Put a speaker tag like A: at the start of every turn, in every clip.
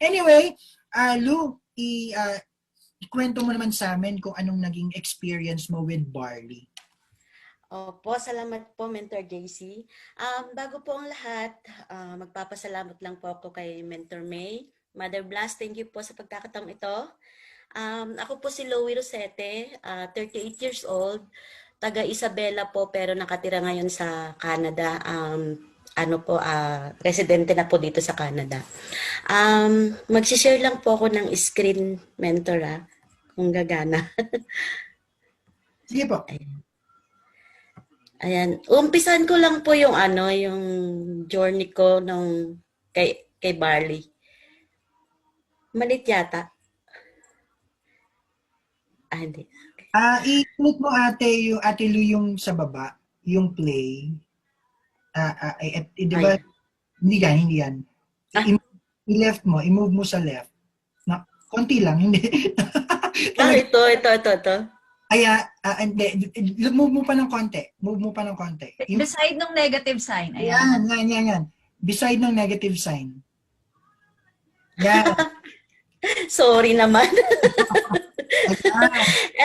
A: Anyway, uh, Lou, i, uh, ikwento mo naman sa amin kung anong naging experience mo with barley.
B: Opo, salamat po, Mentor JC. Um, bago po ang lahat, ah, magpapasalamat lang po ako kay Mentor May. Mother Blast, thank you po sa pagkakataong ito. Um, ako po si Louie Rosete, ah, 38 years old, taga Isabela po pero nakatira ngayon sa Canada. Um, ano po, ah, residente na po dito sa Canada. Um, magsishare lang po ako ng screen mentor ah, kung gagana.
A: Sige po.
B: Ayan, umpisan ko lang po yung ano, yung journey ko nung kay kay Barley. Malit yata. Ah, hindi.
A: Ah, i-click mo ate yung ate Lou yung sa baba, yung play. Ah, ah, eh, eh, di ba?
B: Ay.
A: Hindi yan, hindi yan.
B: Ah.
A: I-left mo, i-move mo sa left. Na, konti lang, hindi.
B: Ah, ito, ito, ito, ito.
A: Kaya, ah, hindi, move mo pa ng konti. Move mo pa ng konti. Yung,
C: Beside ng negative sign. Ayan.
A: yan, yan, yan, yan. Beside ng negative sign. Yan.
B: Sorry naman.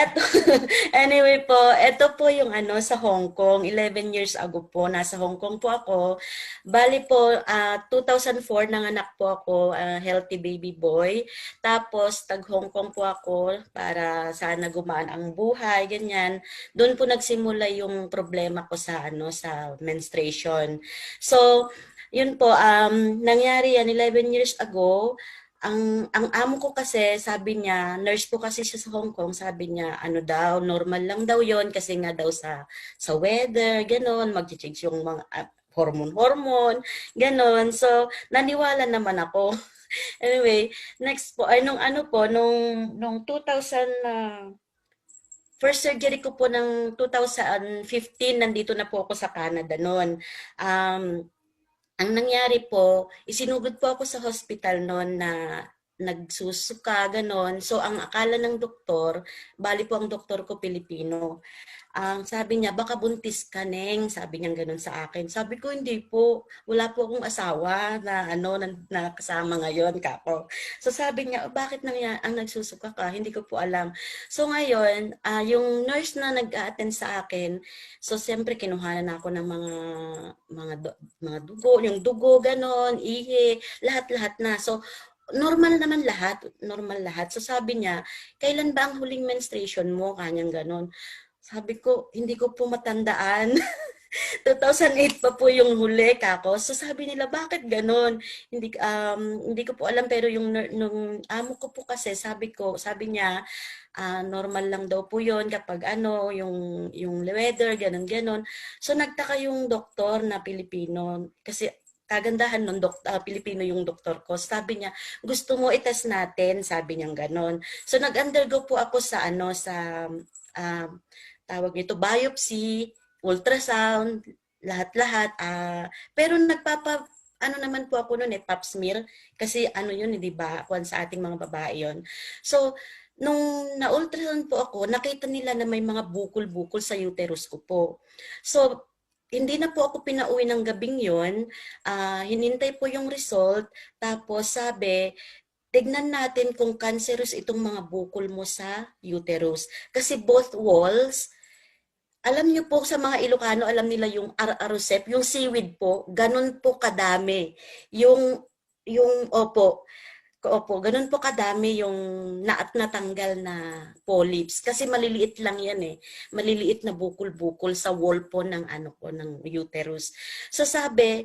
B: Eto, anyway po, ito po yung ano sa Hong Kong. 11 years ago po, nasa Hong Kong po ako. Bali po, ah, 2004 nanganak po ako, ah, healthy baby boy. Tapos, tag Hong Kong po ako para sana gumaan ang buhay, ganyan. Doon po nagsimula yung problema ko sa ano sa menstruation. So, yun po, um, nangyari yan 11 years ago ang ang amo ko kasi sabi niya nurse po kasi siya sa Hong Kong sabi niya ano daw normal lang daw yon kasi nga daw sa sa weather ganon magche-change yung mga ah, hormone hormone ganon. So naniwala naman ako. Anyway next po ay nung ano po nung nung 2000 na first surgery ko po ng 2015 nandito na po ako sa Canada noon um ang nangyari po, isinugod po ako sa hospital noon na nagsusuka, ganon. So, ang akala ng doktor, bali po ang doktor ko Pilipino. Ang sabi niya, baka buntis ka, Neng. Sabi niya ganon sa akin. Sabi ko, hindi po. Wala po akong asawa na, ano, na, na kasama ngayon, kako. So, sabi niya, "Oh, bakit nang ang nagsusuka ka? Hindi ko po alam. So, ngayon, ah, yung nurse na nag-attend sa akin, so, siyempre, kinuhanan ako ng mga, mga, mga dugo, yung dugo, ganon, ihi, lahat-lahat na. So, normal naman lahat, normal lahat. So sabi niya, kailan ba ang huling menstruation mo? Kanyang ganon. Sabi ko, hindi ko po matandaan. 2008 pa po yung huli kako. So sabi nila, bakit ganon? Hindi um hindi ko po alam pero yung nung amo ko po kasi sabi ko, sabi niya, ah, normal lang daw po 'yon kapag ano, yung yung weather ganon ganon. So nagtaka yung doktor na Pilipino kasi kagandahan nun, dok, ah, Pilipino yung doktor ko. Sabi niya, gusto mo i-test natin, sabi niya ganon. So nag-undergo po ako sa ano sa um, tawag nito biopsy, ultrasound, lahat-lahat. ah pero nagpapa ano naman po ako noon eh, pap smear kasi ano yun, eh, 'di ba? Kwan sa ating mga babae 'yon. So nung na-ultrasound po ako, nakita nila na may mga bukol-bukol sa uterus ko po. So hindi na po ako pinauwi ng gabing yon. Ah, hinintay po yung result. Tapos sabi, tignan natin kung cancerous itong mga bukol mo sa uterus. Kasi both walls, alam niyo po sa mga Ilocano, alam nila yung ar-arosep, yung seaweed po, ganun po kadami. Yung, yung, opo, opo, ganun po kadami yung na at natanggal na polyps. Kasi maliliit lang yan eh. Maliliit na bukol-bukol sa wall po ng ano po, ng uterus. So sabi,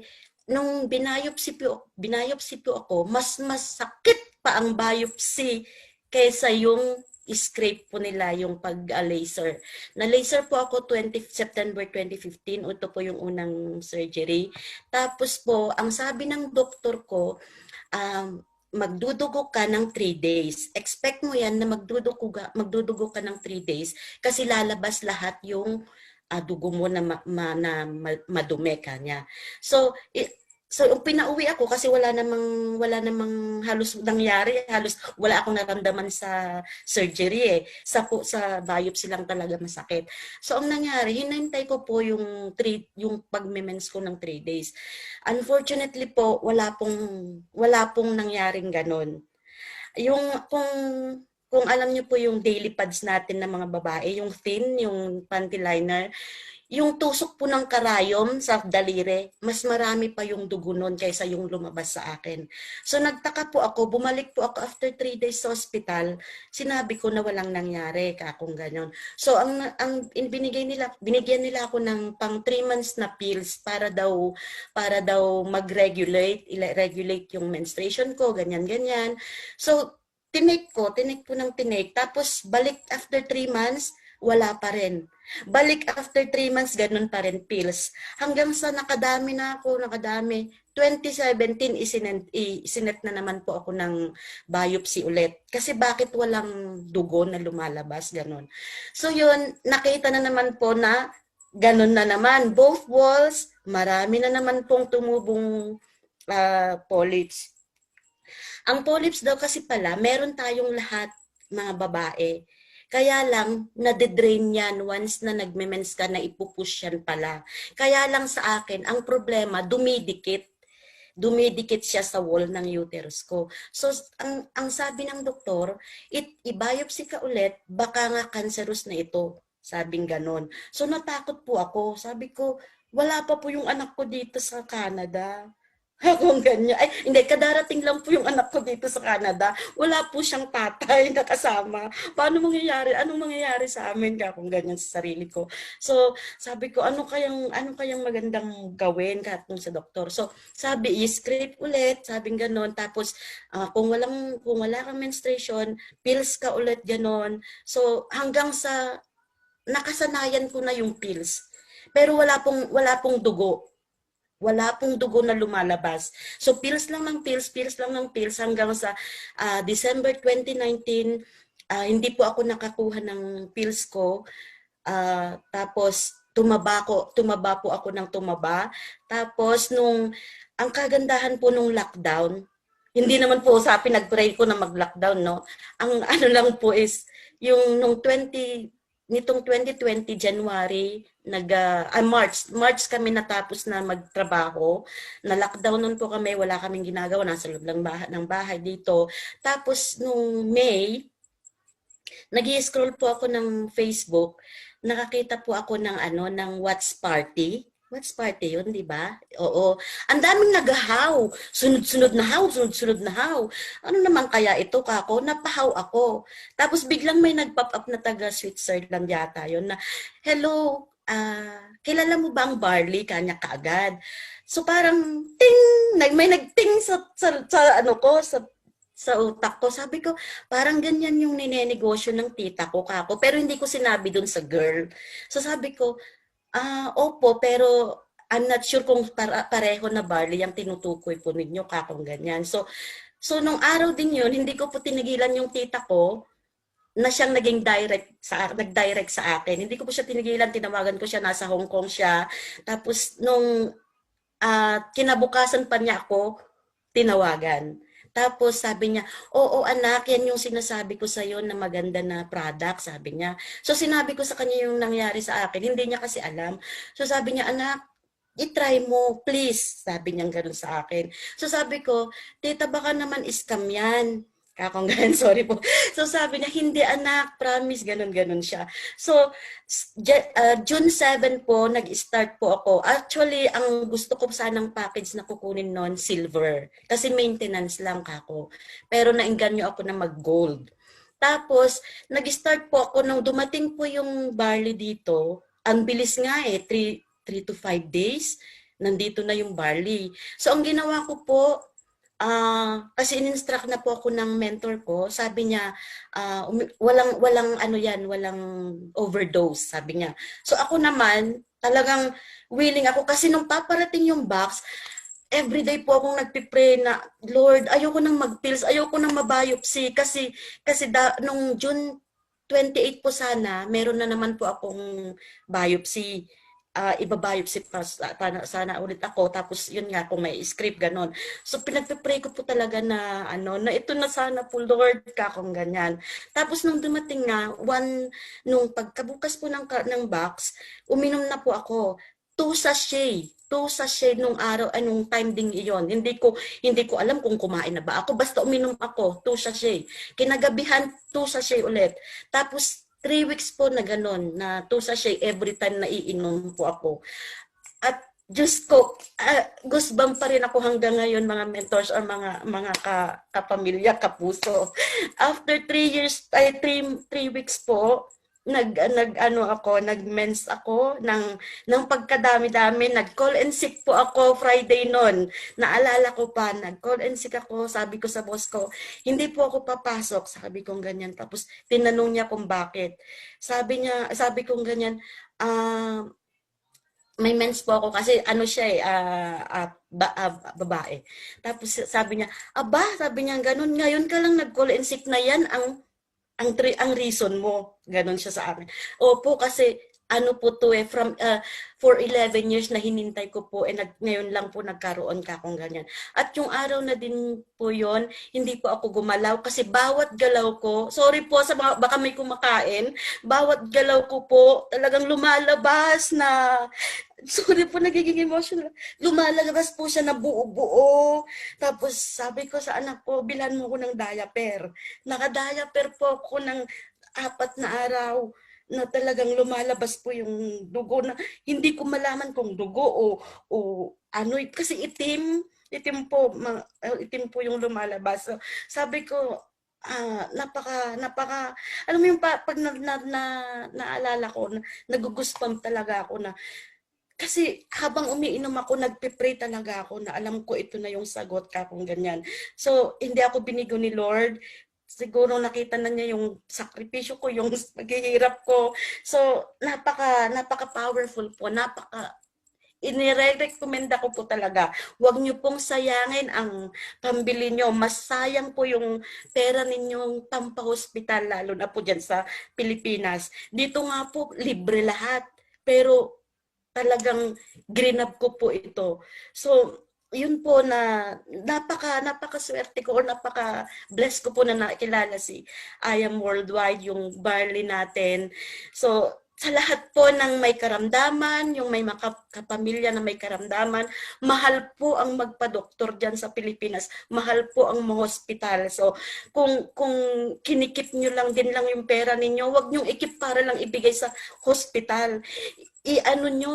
B: nung binayopsy po, binayopsy po ako, mas masakit pa ang biopsy kaysa yung scrape po nila yung pag-laser. Na-laser po ako 20 September 2015. Ito po yung unang surgery. Tapos po, ang sabi ng doktor ko, um, magdudugo ka ng 3 days. Expect mo yan na magdudugo ka, magdudugo ka ng 3 days kasi lalabas lahat yung ah, dugo mo na, ma, ma- na ma- madumi ka. So, i- So, yung pinauwi ako kasi wala namang, wala namang halos nangyari, halos wala akong naramdaman sa surgery eh. Sa, sa biopsy lang talaga masakit. So, ang nangyari, hinintay ko po yung, three, yung pag-mens ko ng 3 days. Unfortunately po, wala pong, wala pong nangyaring ganon. Yung, kung, kung alam niyo po yung daily pads natin ng mga babae, yung thin, yung panty liner, yung tusok po ng karayom sa daliri, mas marami pa yung dugo nun kaysa yung lumabas sa akin. So nagtaka po ako, bumalik po ako after three days sa hospital, sinabi ko na walang nangyari, kakong ganyan. So ang, ang in- binigay nila, binigyan nila ako ng pang three months na pills para daw, para daw mag-regulate, regulate yung menstruation ko, ganyan-ganyan. So tinake ko, tinake ko ng tinake, tapos balik after three months, wala pa rin. Balik after 3 months, ganun pa rin pills. Hanggang sa nakadami na ako, nakadami. 2017, isinet, isinet na naman po ako ng biopsy ulit. Kasi bakit walang dugo na lumalabas, ganun. So yun, nakita na naman po na ganun na naman. Both walls, marami na naman pong tumubong ah, polyps. Ang polyps daw kasi pala, meron tayong lahat, mga babae. Kaya lang, nade-drain yan once na nagme-mens ka na ipupush yan pala. Kaya lang sa akin, ang problema, dumidikit. Dumidikit siya sa wall ng uterus ko. So, ang, ang sabi ng doktor, it, i-biopsy ka ulit, baka nga cancerous na ito. Sabing ganon. So, natakot po ako. Sabi ko, wala pa po yung anak ko dito sa Canada. Akong ganyan. Ay, hindi, kadarating lang po yung anak ko dito sa Canada. Wala po siyang tatay na kasama. Paano mangyayari? Anong mangyayari sa amin? Kung ganyan sa sarili ko. So, sabi ko, ano kayang, ano kayang magandang gawin katong sa doktor? So, sabi, i-scrape ulit, sabing ganon. Tapos, ah, kung walang, kung wala kang menstruation, pills ka ulit ganon. So, hanggang sa, nakasanayan ko na yung pills. Pero wala pong, wala pong dugo wala pong dugo na lumalabas. So pills lang ng pills, pills lang ng pills hanggang sa ah, December 2019, ah, hindi po ako nakakuha ng pills ko. Ah, tapos tumaba ko, tumaba po ako ng tumaba. Tapos nung ang kagandahan po nung lockdown, hindi naman po sa pinag-pray ko na mag-lockdown, no. Ang ano lang po is yung nung 20 nitong 2020 January nag ah, ah, March March kami natapos na magtrabaho. Na lockdown nun po kami wala kaming ginagawa nasa loob lang bahay, ng bahay dito. Tapos nung May nag-scroll po ako ng Facebook nakakita po ako ng ano ng watch party Watch party yun, di ba? Oo. Ang daming naghahaw. Sunod-sunod na haw, sunod-sunod na haw. Ano naman kaya ito, kako? Napahaw ako. Tapos biglang may nag-pop up na taga Switzerland yata yun na, hello, ah, kilala mo ba ang barley? Kanya kaagad. So parang, ting! May nagting sa, sa, sa ano ko, sa sa utak ko. Sabi ko, parang ganyan yung ninenegosyo ng tita ko, kako. Pero hindi ko sinabi dun sa girl. So sabi ko, ah, opo, pero I'm not sure kung para, pareho na barley ang tinutukoy po ninyo, kakong ganyan. So, so nung araw din yun, hindi ko po tinigilan yung tita ko na siyang naging direct sa nag-direct sa akin. Hindi ko po siya tinigilan, tinawagan ko siya nasa Hong Kong siya. Tapos nung ah, kinabukasan pa niya ako tinawagan. Tapos sabi niya, oo anak, yan yung sinasabi ko sa na maganda na product, sabi niya. So sinabi ko sa kanya yung nangyari sa akin, hindi niya kasi alam. So sabi niya, anak, i-try mo, please. Sabi niya gano'n sa akin. So sabi ko, tita baka naman scam yan. Kakong ganun, sorry po. So sabi niya, hindi anak, promise, ganun-ganun siya. So, uh, June 7 po, nag-start po ako. Actually, ang gusto ko sanang package na kukunin noon, silver. Kasi maintenance lang kako. Pero nainganyo ako na mag-gold. Tapos, nag-start po ako nung dumating po yung barley dito. Ang bilis nga eh, 3 to 5 days, nandito na yung barley. So, ang ginawa ko po, ah kasi in-instruct na po ako ng mentor ko, sabi niya, umi- walang, walang ano yan, walang overdose, sabi niya. So, ako naman, talagang willing ako kasi nung paparating yung box, everyday po akong nagpipray na, Lord, ayoko nang mag-pills, ayoko nang mabiopsy kasi, kasi da, nung June 28 po sana, meron na naman po akong biopsy. Ah, ibabiopsy pa sa- sana, sana ulit ako. Tapos yun nga kung may script ganon. So pinagpe-pray ko po talaga na ano na ito na sana po Lord ka kung ganyan. Tapos nung dumating nga one nung pagkabukas po ng ng box uminom na po ako. Two sachet. Two sachet nung araw anong time ding iyon. Hindi ko hindi ko alam kung kumain na ba ako. Basta uminom ako two sachet. Kinagabihan two sachet ulit. Tapos three weeks po na ganun, na two sachet every time na iinom po ako. At Diyos ko, uh, goosebump pa rin ako hanggang ngayon mga mentors or mga mga ka, kapamilya, kapuso. After three years, ay three, three weeks po, nag nag ano ako, nag-mens ako ng ng pagkadami-dami, nag-call and sick po ako Friday noon. Naalala ko pa, nag-call and sick ako, sabi ko sa boss ko, hindi po ako papasok, sabi kong ganyan. Tapos tinanong niya kung bakit. Sabi niya, sabi kong ganyan, ah may mens po ako kasi ano siya eh, ah, ah, ba- ah, babae. Tapos sabi niya, aba, sabi niya, ganun, ngayon ka lang nag-call and sick na yan, ang ang ang reason mo. Ganon siya sa akin. Opo, kasi ano po to eh, from, uh, for 11 years na hinintay ko po, eh, nag, ngayon lang po nagkaroon ka kung ganyan. At yung araw na din po yon hindi po ako gumalaw kasi bawat galaw ko, sorry po sa mga, baka may kumakain, bawat galaw ko po, talagang lumalabas na, sorry po, nagiging emotional. Lumalabas po siya na buo-buo. Tapos sabi ko sa anak ko, bilhan mo ko ng diaper. Naka-diaper po ako ng apat na araw na talagang lumalabas po yung dugo na hindi ko malaman kung dugo o o ano kasi itim itim po ma, itim po yung lumalabas so, sabi ko ah, napaka napaka alam mo yung pa, pag na, na, na, naalala ko na, naguguspam talaga ako na kasi habang umiinom ako, nagpe-pray talaga ako na alam ko ito na yung sagot ka kung ganyan. So, hindi ako binigo ni Lord siguro nakita na niya yung sakripisyo ko, yung paghihirap ko. So, napaka, napaka powerful po, napaka inire-recommend ko po talaga. Huwag niyo pong sayangin ang pambili niyo. Mas sayang po yung pera ninyong pampahospital, lalo na po dyan sa Pilipinas. Dito nga po, libre lahat. Pero talagang grinab ko po ito. So, yun po na napaka napakaswerte ko or napaka blessed ko po na nakilala si I am worldwide yung barley natin. So sa lahat po ng may karamdaman, yung may mga kapamilya na may karamdaman, mahal po ang magpa-doktor diyan sa Pilipinas. Mahal po ang mga hospital. So kung kung kinikip nyo lang din lang yung pera ninyo, wag niyo ikip para lang ibigay sa hospital. I-ano nyo,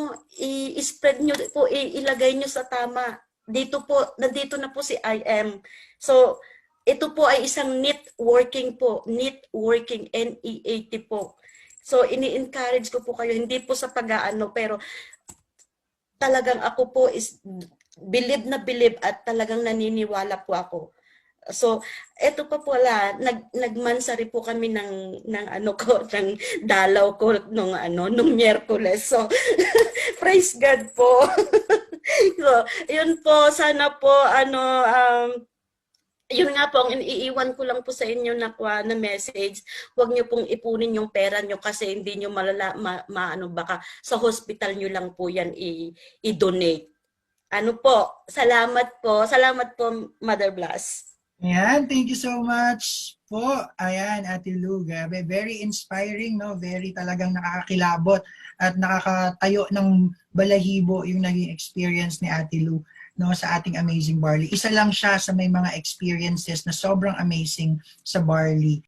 B: i-spread nyo po, ilagay nyo sa tama dito po, nandito na po si IM. So, ito po ay isang networking po, networking, N-E-A-T po. So, ini-encourage ko po kayo, hindi po sa pag-aano, pero talagang ako po is believe na believe at talagang naniniwala po ako. So, eto pa pala, nag nagmansari po kami ng ng ano ko, ng dalaw ko nung ano, nung Miyerkules. So, praise God po. so, yun po, sana po, ano, um, yun nga po, ang iiwan ko lang po sa inyo na, na message, huwag niyo pong ipunin yung pera niyo kasi hindi niyo malala, ma, ma, ano, baka sa hospital niyo lang po yan i- i-donate. Ano po, salamat po, salamat po, Mother Blast.
A: Ayan, thank you so much po. Ayan, Ate Lou, grabe. Very inspiring, no? Very talagang nakakakilabot at nakakatayo ng balahibo yung naging experience ni Ate Lou no, sa ating Amazing Barley. Isa lang siya sa may mga experiences na sobrang amazing sa Barley.